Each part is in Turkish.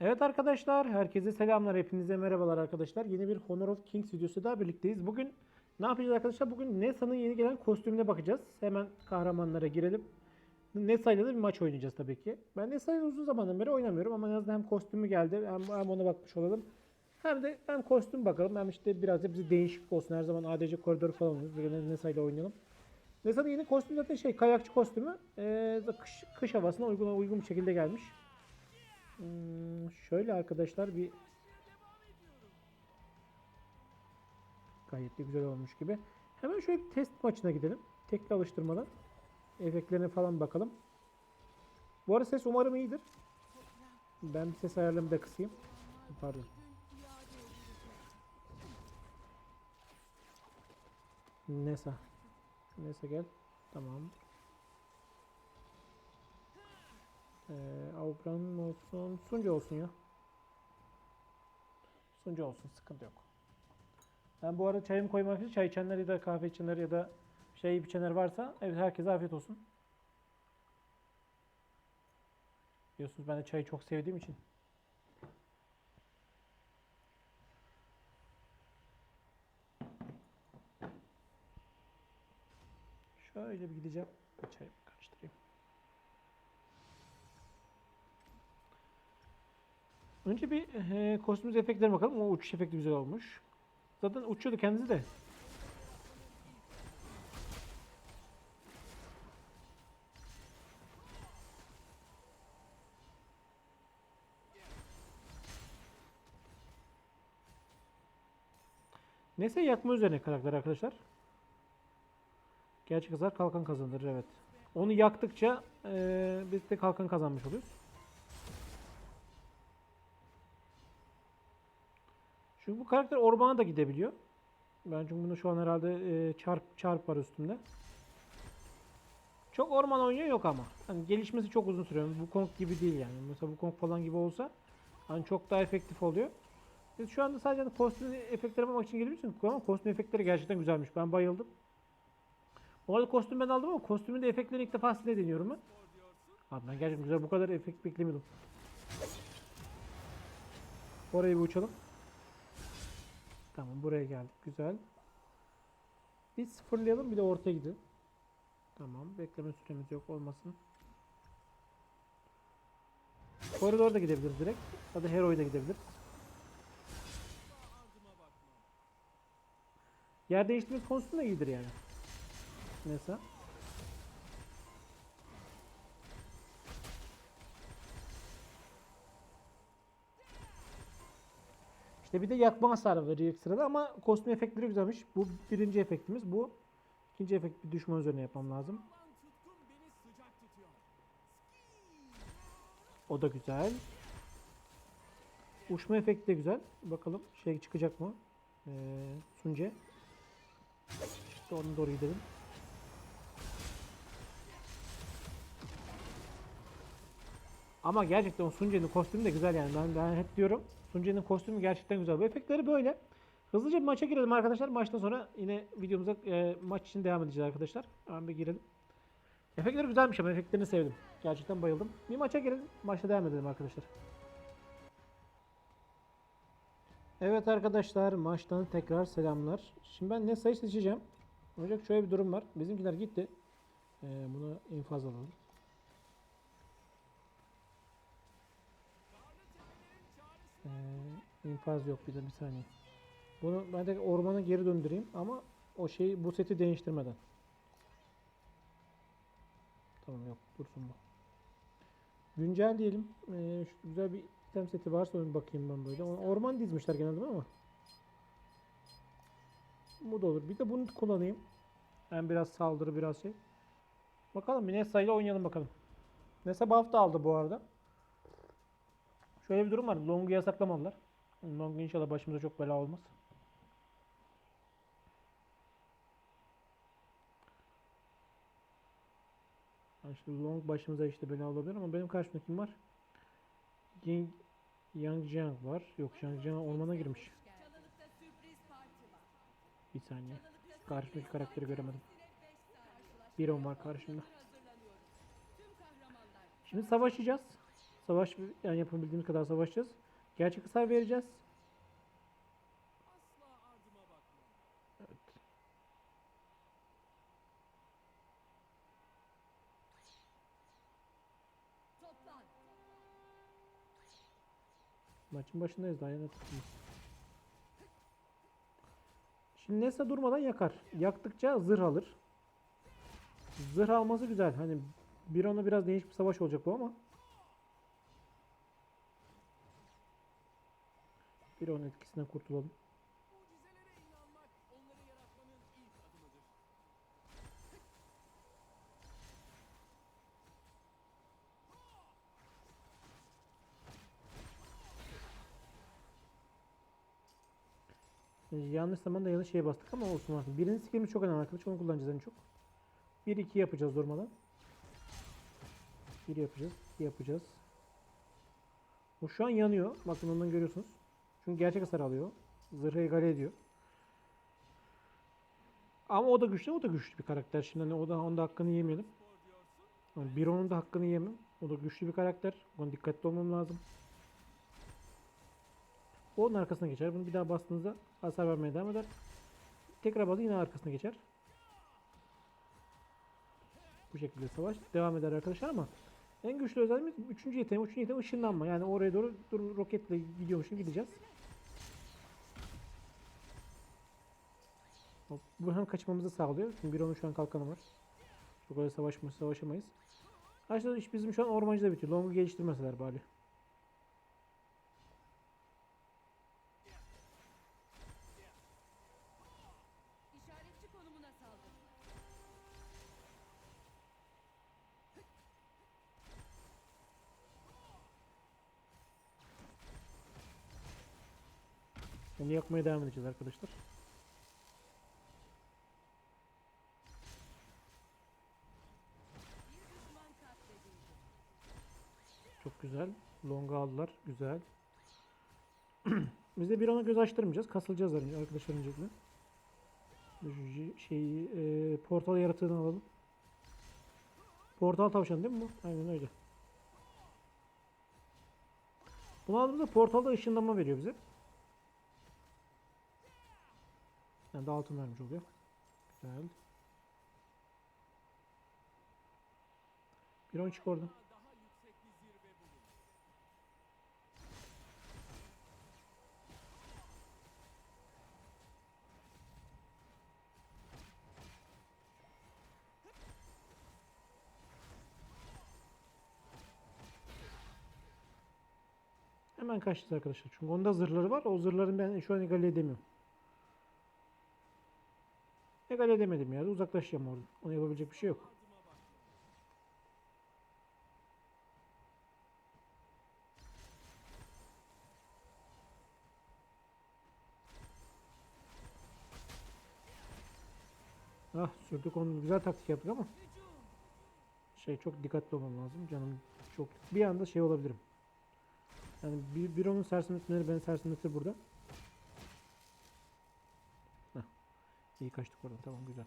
Evet arkadaşlar, herkese selamlar. Hepinize merhabalar arkadaşlar. Yeni bir Honor of Kings videosu daha birlikteyiz. Bugün ne yapacağız arkadaşlar? Bugün Nesa'nın yeni gelen kostümüne bakacağız. Hemen kahramanlara girelim. Nesa ile de bir maç oynayacağız tabii ki. Ben Nesa ile uzun zamandan beri oynamıyorum ama en azından hem kostümü geldi hem, hem ona bakmış olalım. Hem de hem kostüm bakalım hem işte biraz da bize değişiklik olsun. Her zaman ADC koridoru falan oynuyoruz. Bugün Nesa ile oynayalım. Nesa'nın yeni kostümü zaten şey kayakçı kostümü. Ee, kış, kış havasına uygun, uygun bir şekilde gelmiş. Hmm, şöyle arkadaşlar bir gayet de güzel olmuş gibi. Hemen şöyle bir test maçına gidelim. Tekli alıştırmalar. Efektlerine falan bakalım. Bu arada ses umarım iyidir. Ben ses ayarlarımı da kısayım. Pardon. Nesa. Nesa gel. Tamam. Ee, Avbran olsun. Sunca olsun ya. Sunca olsun. Sıkıntı yok. Ben bu arada çayımı koymak için çay içenler ya da kahve içenler ya da şey içenler varsa evet herkese afiyet olsun. Biliyorsunuz ben de çayı çok sevdiğim için. Şöyle bir gideceğim. Çayımı karıştırayım. Önce bir e, kostümüz efektlerine bakalım. O uçuş efekti güzel olmuş. Zaten uçuyordu kendisi de. Neyse yakma üzerine karakter arkadaşlar. Gerçek hasar kalkan kazandırır evet. Onu yaktıkça eee biz de kalkan kazanmış oluyoruz. Çünkü bu karakter ormana da gidebiliyor. Ben çünkü bunu şu an herhalde eee, çarp çarp var üstümde. Çok orman oynuyor yok ama. Hani gelişmesi çok uzun sürüyor. Bu Kong gibi değil yani. Mesela bu Kong falan gibi olsa hani çok daha efektif oluyor. Biz şu anda sadece hani kostüm efektleri yapmak için geliyorsun ama kostüm efektleri gerçekten güzelmiş. Ben bayıldım. Bu arada kostüm ben aldım ama kostümün de efektlerini ilk defa size deniyorum ben. Abi ben gerçekten güzel bu kadar efekt beklemiyordum. Orayı bir uçalım. Tamam buraya geldik. Güzel. Bir sıfırlayalım bir de ortaya gidelim. Tamam. Bekleme süremiz yok olmasın. Koridor da gidebiliriz direkt. Ya da Hero'ya da gidebiliriz. Yer değiştirme konusunda iyidir yani. Neyse. İşte bir de yakma hasarı veriyor sırada ama kostüm efektleri güzelmiş. Bu birinci efektimiz. Bu ikinci efekt bir düşman üzerine yapmam lazım. O da güzel. Uçma efekti de güzel. Bakalım şey çıkacak mı? Ee, Sunce. İşte ona doğru gidelim. Ama gerçekten o Sunce'nin kostümü de güzel yani. Ben, ben hep diyorum. Sunce'nin kostümü gerçekten güzel. Bu efektleri böyle. Hızlıca bir maça girelim arkadaşlar. Maçtan sonra yine videomuza e, maç için devam edeceğiz arkadaşlar. Hemen bir girelim. Efektleri güzelmiş ama efektlerini sevdim. Gerçekten bayıldım. Bir maça girelim. Maçta devam edelim arkadaşlar. Evet arkadaşlar maçtan tekrar selamlar. Şimdi ben ne sayı seçeceğim. Ancak şöyle bir durum var. Bizimkiler gitti. Ee, bunu infaz alalım. Ee, infaz yok bir de bir saniye. Bunu ben de ormana geri döndüreyim ama o şeyi bu seti değiştirmeden. Tamam yok dursun bu. Güncel diyelim. Ee, güzel bir item seti varsa onu bakayım ben böyle. Orman dizmişler genelde ama. Bu da olur. Bir de bunu kullanayım. Ben biraz saldırı biraz şey. Bakalım bir Nessa ile oynayalım bakalım. Nessa buff da aldı bu arada. Şöyle bir durum var. Long'u yasaklamadılar. Long inşallah başımıza çok bela olmaz. Yani işte Long başımıza işte bela olabilir ama benim karşımda kim var? Ying Yang Jiang var. Yok Yang Jiang ormana girmiş. Bir saniye. Karşımdaki karakteri göremedim. Bir on var karşımda. Şimdi savaşacağız. Savaş yani yapabildiğimiz kadar savaşacağız. Gerçek hasar vereceğiz. Evet. Maçın başındayız daha yana tutmuş. Şimdi Nessa durmadan yakar. Yaktıkça zırh alır. Zırh alması güzel. Hani bir ona biraz değişik bir savaş olacak bu ama. Bir onun etkisinden kurtulalım. Yanlış zamanda yanlış şeye bastık ama olsun artık. Birinci skillimiz çok önemli arkadaşlar. Onu kullanacağız en çok. 1-2 yapacağız durmadan. 1 yapacağız. 2 yapacağız. Bu şu an yanıyor. Bakın ondan görüyorsunuz. Çünkü gerçek hasar alıyor. Zırhı egale ediyor. Ama o da güçlü, o da güçlü bir karakter. Şimdi hani o da onda hakkını yemeyelim. Yani bir onun da hakkını yemem. O da güçlü bir karakter. Ona dikkatli olmam lazım. Onun arkasına geçer. Bunu bir daha bastığınızda hasar vermeye devam eder. Tekrar basın yine arkasına geçer. Bu şekilde savaş devam eder arkadaşlar ama en güçlü özelliğimiz 3. yeteneği. 3. yeteneği ışınlanma. Yani oraya doğru dur, roketle gidiyormuş gibi gideceğiz. Bu hem kaçmamızı sağlıyor. Çünkü bir onun şu an kalkanı var. Çok öyle savaşma, savaşamayız. Arkadaşlar iş bizim şu an ormancıda bitiyor. Long'u geliştirmeseler bari. Onu yakmaya devam edeceğiz arkadaşlar. Bir düşman katledildi. Çok güzel. Long'u aldılar. Güzel. Biz de bir ona göz açtırmayacağız. Kasılacağız arkadaşlar öncelikle. Şeyi e, portal yaratığını alalım. Portal tavşan değil mi bu? Aynen öyle. Bunu aldığımızda portalda ışınlanma veriyor bize. Yani de altın vermiş oluyor. Güzel. Bir on çık oradan. Hemen kaçtı arkadaşlar. Çünkü onda zırhları var. O zırhların ben şu an egale edemiyorum. Egale edemedim ya. Uzaklaşacağım oradan. Ona yapabilecek bir şey yok. Ah sürdük onu. Güzel taktik yaptık ama. Şey çok dikkatli olmam lazım. Canım çok. Bir anda şey olabilirim. Yani bir, bir onun sersemletmeleri beni sersemletir burada. Heh. İyi kaçtık oradan. Tamam güzel.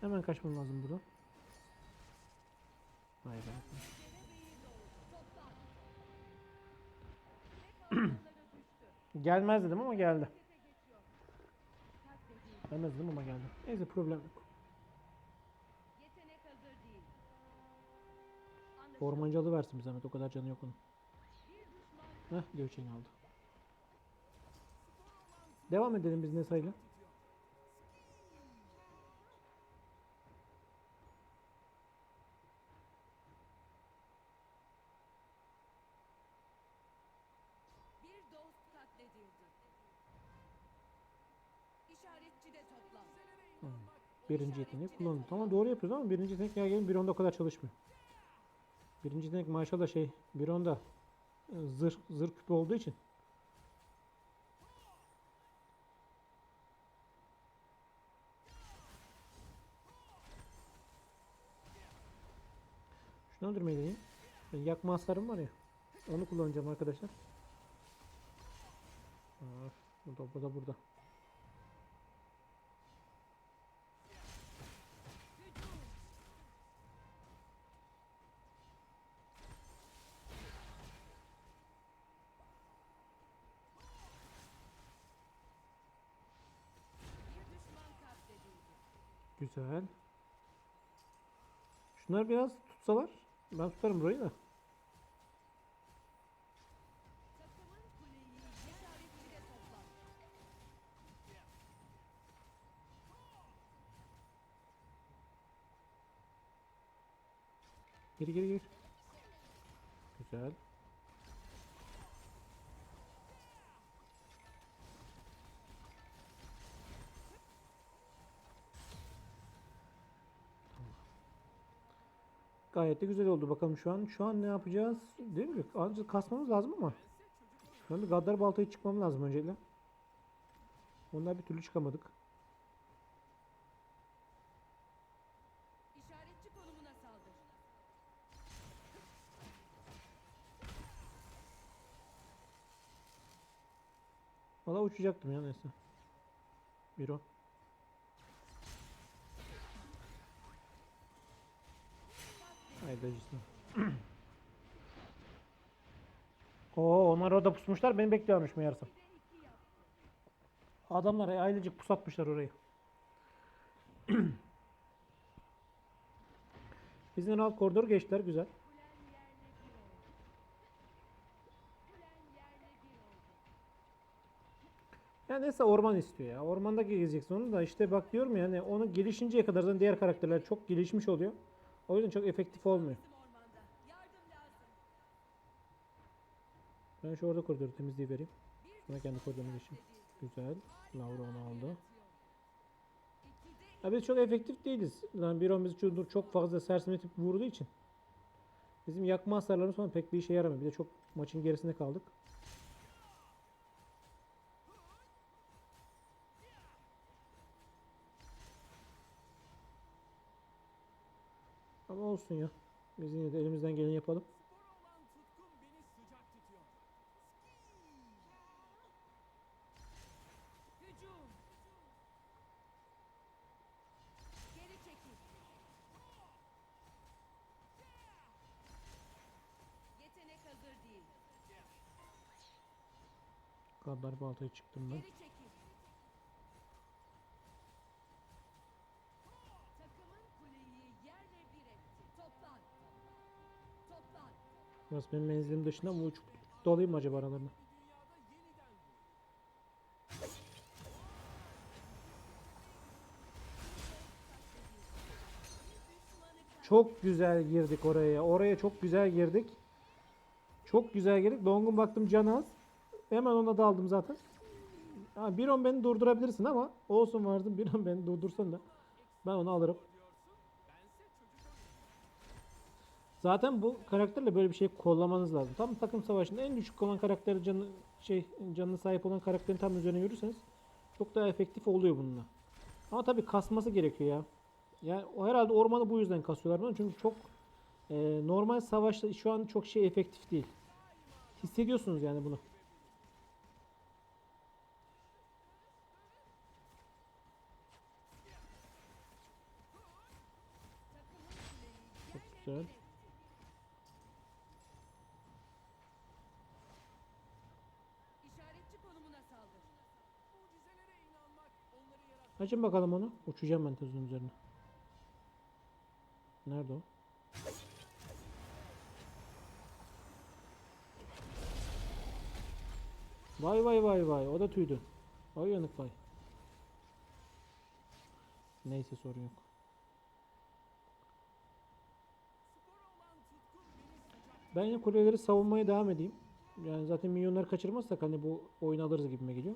Hemen kaçmam lazım buradan. Hayır. düştü. Gelmez dedim ama geldi. Gelmez dedim ama geldi. Neyse problem yok. Ormancı alıversin bir zahmet. O kadar canı yok onun. Heh göçeğini aldı. Devam edelim biz Nesa'yla. Bir dost katledildi. İşaretçi de toplan. Birinci yeteneği kullanın. Tamam doğru yapıyoruz ama birinci yetenek gelin bir onda o kadar çalışmıyor. Birinci yetenek maşallah şey bir onda e, zırh zırh küpü olduğu için. Şunu öldürmeyi deneyeyim. Ben yakma hasarım var ya. Onu kullanacağım arkadaşlar. Aa, bu da bu da burada. Güzel. Şunlar biraz tutsalar ben tutarım burayı da. Geri geri geri. Güzel. Gayet de güzel oldu. Bakalım şu an şu an ne yapacağız? Değil mi? Azıcık kasmamız lazım ama. Şu an bir gaddar baltayı çıkmam lazım öncelikle. Onlar bir türlü çıkamadık. İşaretçi konumuna saldır. Valla uçacaktım ya neyse. Bir o. Haydi acısın. Oo onlar orada pusmuşlar. Beni bekliyormuş meğerse. Adamlar ailecek pusatmışlar orayı. Bizden alt koridor geçtiler güzel. Ya neyse orman istiyor ya. Ormanda gezeceksin onu da işte bak diyorum ya hani onu gelişinceye kadar zaten diğer karakterler çok gelişmiş oluyor. O yüzden çok efektif olmuyor. Ben şu orada koridoru temizliği vereyim. Sonra kendi koridoruma geçeyim. Güzel. Laura onu aldı. Ya biz çok efektif değiliz. Lan bir bizi çok, çok fazla sersemletip vurduğu için. Bizim yakma hasarlarımız falan pek bir işe yaramıyor. Bir de çok maçın gerisinde kaldık. Ama olsun ya. Biz yine de elimizden geleni yapalım. Kadar baltaya çıktım ben. Burası benim menzilim dışında mı uçup dalayım mı acaba aralarına? Çok güzel girdik oraya. Oraya çok güzel girdik. Çok güzel girdik. Long'un baktım canı az. Hemen ona daldım zaten. Ha, bir on beni durdurabilirsin ama olsun vardım bir on beni durdursan da ben onu alırım. Zaten bu karakterle böyle bir şey kollamanız lazım. Tam takım savaşında en düşük olan karakteri canı şey canına sahip olan karakterin tam üzerine yürürseniz çok daha efektif oluyor bununla. Ama tabii kasması gerekiyor ya. Yani o herhalde ormanı bu yüzden kasıyorlar bunu çünkü çok e, normal savaşta şu an çok şey efektif değil. Hissediyorsunuz yani bunu. Çok güzel. Açın bakalım onu. Uçacağım ben tuzun üzerine. Nerede o? Vay vay vay vay. O da tüydü. Vay yanık vay. Neyse sorun yok. Ben yine kuleleri savunmaya devam edeyim. Yani zaten milyonları kaçırmazsak hani bu oyunu alırız gibime geliyor.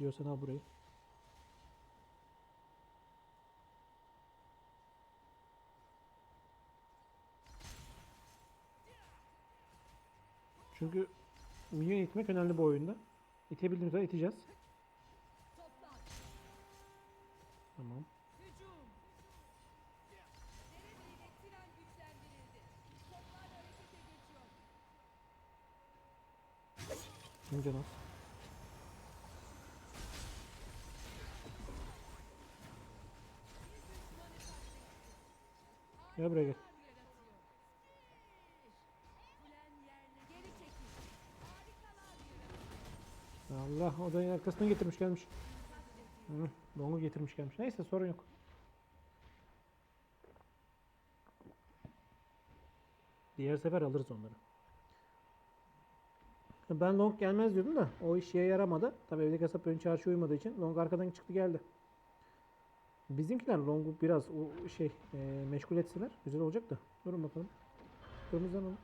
Diyorsan al burayı. Çünkü milyon itmek önemli bu oyunda. İtebildiğimiz kadar iteceğiz. Tamam. Şimdi canım. Gel buraya gel. Allah odanın arkasına getirmiş gelmiş. Hı, Long'u getirmiş gelmiş. Neyse sorun yok. Diğer sefer alırız onları. Ben long gelmez diyordum da o işe yaramadı. Tabii evdeki hesap ön çarşı uymadığı için long arkadan çıktı geldi. Bizimkiler long'u biraz o şey e, meşgul etseler güzel olacak da. Durun bakalım. Kırmızıdan alın.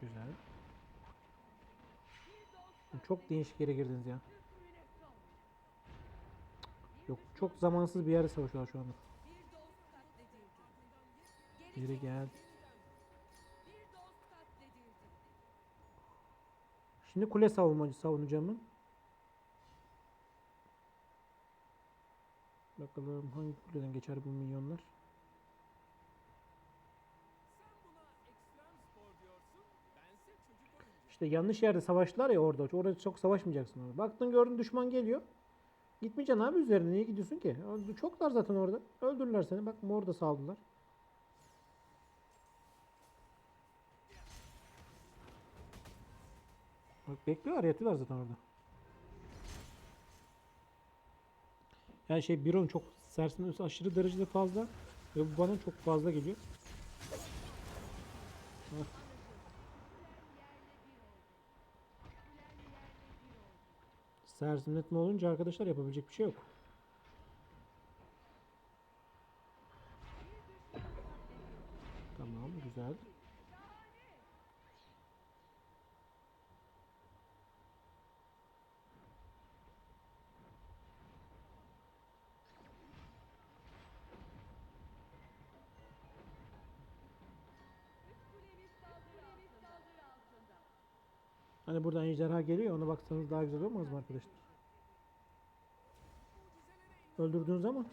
Güzel. Çok değişik yere girdiniz ya. Yok çok zamansız bir yerde savaşıyorlar şu anda. Geri gel. Şimdi kule savunmacı savunacağım Bakalım hangi kuleden geçer bu milyonlar. İşte yanlış yerde savaştılar ya orada. Orada çok savaşmayacaksın. Orada. Baktın gördün düşman geliyor. Gitmeyeceksin abi üzerine. Niye gidiyorsun ki? Çoklar zaten orada. Öldürürler seni. Bak mor da saldılar. Bak bekliyorlar yatıyorlar zaten orada. Yani şey Biron çok sersin aşırı derecede fazla ve bu bana çok fazla geliyor. Sersimletme olunca arkadaşlar yapabilecek bir şey yok. Tamam güzel. Kulemiz saldırı altında. Hani buradan ejderha geliyor ona baksanız daha güzel olmaz mı arkadaşlar? Öldürdüğünüz ama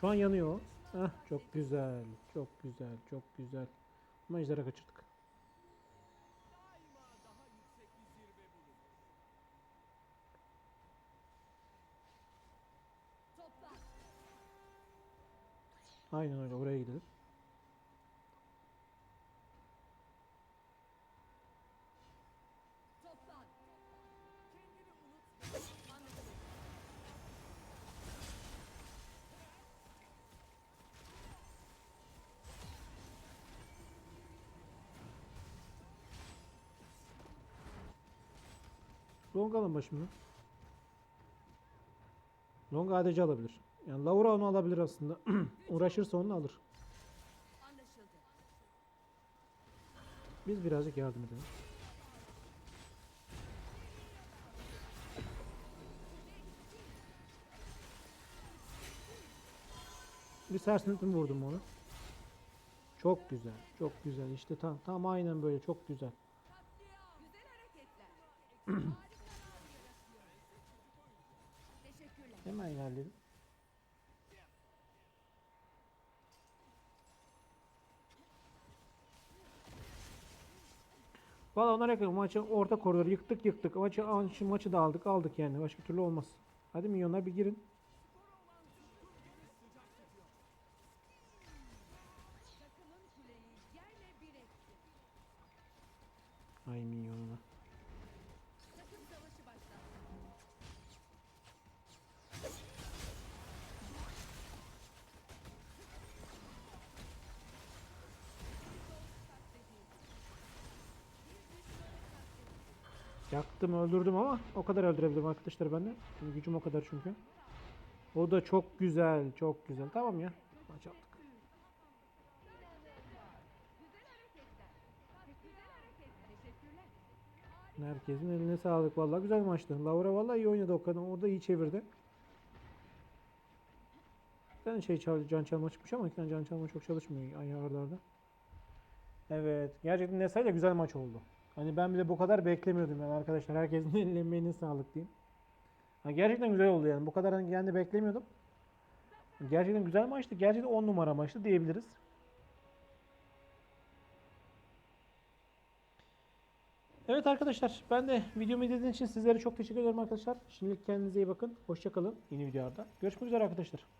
Şu an yanıyor. Heh, çok güzel. Çok güzel. Çok güzel. Ama ejderha kaçırdık. Aynen öyle oraya gidelim. Long alın başımdan. Long ADC alabilir. Yani Laura onu alabilir aslında. Uğraşırsa onu alır. Biz birazcık yardım edelim. Bir sersintim vurdum onu. Çok güzel. Çok güzel. İşte tam tam aynen böyle çok güzel. Hemen ilerledim. Valla onlar yakın. Maçı orta koridoru yıktık yıktık. Maçı, maçı da aldık aldık yani. Başka türlü olmaz. Hadi milyonlar bir girin. Yaktım öldürdüm ama o kadar öldürebildim arkadaşlar ben gücüm o kadar çünkü. O da çok güzel, çok güzel. Tamam ya. Maç aldık. Herkesin eline sağlık. Vallahi güzel maçtı. Laura vallahi iyi oynadı o kadar. Orada iyi çevirdi. Tane şey can çalma çıkmış ama can çalma çok çalışmıyor ay ardarda. Evet. Gerçekten Nesa ile güzel maç oldu. Hani ben bile bu kadar beklemiyordum yani arkadaşlar. Herkesin eline emeğine sağlık diyeyim. Ha, gerçekten güzel oldu yani. Bu kadar hani yani beklemiyordum. Gerçekten güzel maçtı. Gerçekten 10 numara maçtı diyebiliriz. Evet arkadaşlar ben de videomu izlediğiniz için sizlere çok teşekkür ederim arkadaşlar. Şimdilik kendinize iyi bakın. Hoşçakalın. Yeni videolarda. Görüşmek üzere arkadaşlar.